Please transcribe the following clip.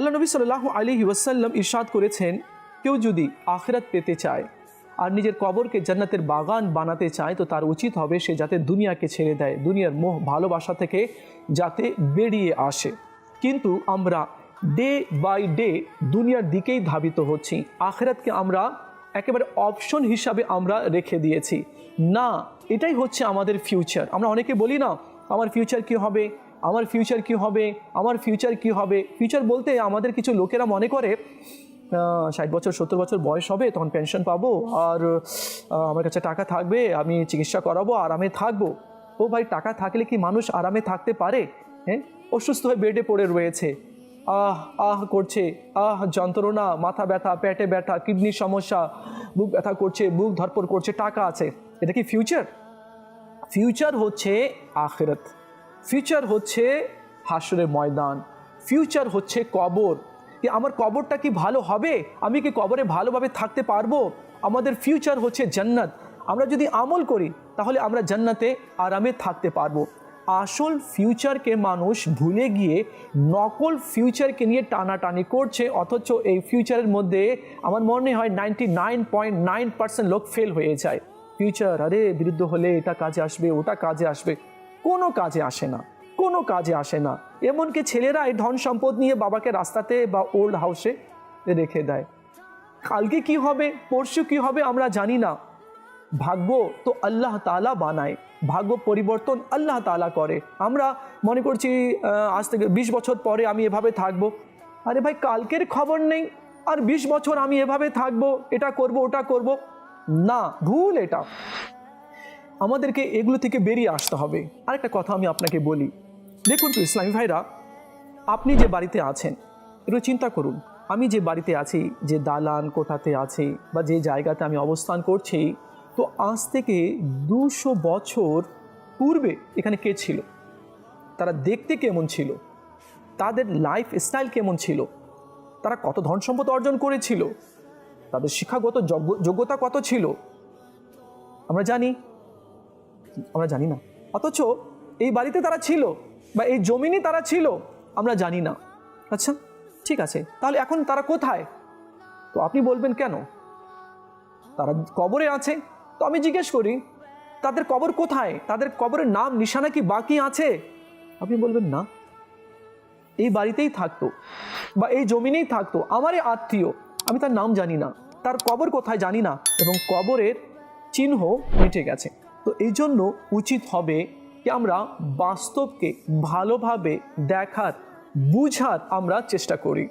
আল্লাহ নবী সাল্লাহ আলী ওয়াসাল্লাম ইরশাদ করেছেন, কেউ যদি আখেরাত পেতে চায় আর নিজের কবরকে জান্নাতের বাগান বানাতে চায়, তো তার উচিত হবে সে যাতে দুনিয়াকে ছেড়ে দেয়, দুনিয়ার মোহ ভালোবাসা থেকে যাতে বেরিয়ে আসে। কিন্তু আমরা ডে বাই ডে দুনিয়ার দিকেই ধাবিত হচ্ছি, আখেরাতকে আমরা একেবারে অপশন হিসাবে আমরা রেখে দিয়েছি। না, এটাই হচ্ছে আমাদের ফিউচার আমরা অনেকে বলি না, আমার ফিউচার কি হবে? আমার ফিউচার কি হবে? আমার ফিউচার কি হবে? ফিউচার বলতে আমাদের কিছু লোকেরা মনে করে ষাট বছর, সত্তর বছর বয়স হবে, তখন পেনশন পাবো আর আমার কাছে টাকা থাকবে, আমি চিকিৎসা করাবো, আরামে থাকব। ও ভাই, টাকা থাকলে কি মানুষ আরামে থাকতে পারে? হ্যাঁ? অসুস্থ হয়ে বেডে পড়ে রয়েছে। আহ আহ করছে, আহ, যন্ত্রণা, মাথা ব্যথা, পেটে ব্যথা কিডনির সমস্যা, বুক ব্যথা করছে, বুক ধরপড় করছে, টাকা আছে। এটা কি ফিউচার ফিউচার হচ্ছে আখেরাত। ফিউচার হচ্ছে হাসরের ময়দান। ফিউচার হচ্ছে কবর। আমার কবরটা কি ভালো হবে? আমি কি কবরে ভালোভাবে থাকতে পারব? আমাদের ফিউচার হচ্ছে জান্নাত। আমরা যদি আমল করি, তাহলে আমরা জান্নাতে আরামে থাকতে পারব। আসল ফিউচারকে মানুষ ভুলে গিয়ে নকল ফিউচারকে নিয়ে টানাটানি করছে, অথচ এই ফিউচারের মধ্যে আমার মনে হয় ninety nine point nine percent লোক ফেল হয়ে যায়। ফিউচার আরে, বিরুদ্ধ হলে এটা কাজে আসবে, ওটা কাজে আসবে। কোনো কাজে আসে না, কোনো কাজে আসে না। এমনকি ছেলেরা এই ধন সম্পদ নিয়ে বাবাকে রাস্তাতে বা ওল্ড হাউসে রেখে দেয়। কালকে কি হবে, পরশু কি হবে আমরা জানি না। ভাগ্য তো আল্লাহ তালা বানায়, ভাগ্য পরিবর্তন আল্লাহ তালা করে। আমরা মনে করছি আজ থেকে বিশ বছর পরে আমি এভাবে থাকব। আরে ভাই, কালকের খবর নেই, আর বিশ বছর আমি এভাবে থাকব, এটা করব, ওটা করব। না, ভুল এটা। আমাদেরকে এগুলো থেকে বেরিয়ে আসতে হবে। আরেকটা কথা আমি আপনাকে বলি। দেখুন তো, ইসলামী ভাইরা, আপনি যে বাড়িতে আছেন, একটু চিন্তা করুন। আমি যে বাড়িতে আছি, যে দালান কোঠাতে আছি, বা যে জায়গাতে আমি অবস্থান করছি, তো আজ থেকে দুশো বছর পূর্বে এখানে কে ছিল? তারা দেখতে কেমন ছিল? তাদের লাইফ স্টাইল কেমন ছিল? তারা কত ধন সম্পদ অর্জন করেছিল? তাদের শিক্ষাগত যোগ্য- যোগ্যতা কত ছিল? আমরা জানি আমরা জানি না। অথচ এই বাড়িতে তারা ছিল বা এই জমিনে তারা ছিল, আমরা জানি না। আচ্ছা ঠিক আছে। তাহলে এখন তারা কোথায়? তো আপনি বলবেন কেন? তারা কবরে আছে। তো আমি জিজ্ঞেস করি, তাদের কবর কোথায়? তাদের কবরের নাম, নিশানা কি বাকি আছে? আপনি বলবেন, না। এই বাড়িতেই থাকতো বা এই জমিনেই থাকতো। আমারই আত্মীয়, আমি তার নাম জানি না। তার কবর কোথায় জানি না। এবং কবরের চিহ্ন মিটে গেছে। তো এই জন্য উচিত হবে কি আমরা বাস্তবকে ভালোভাবে দেখার বুঝার আমরা চেষ্টা করি।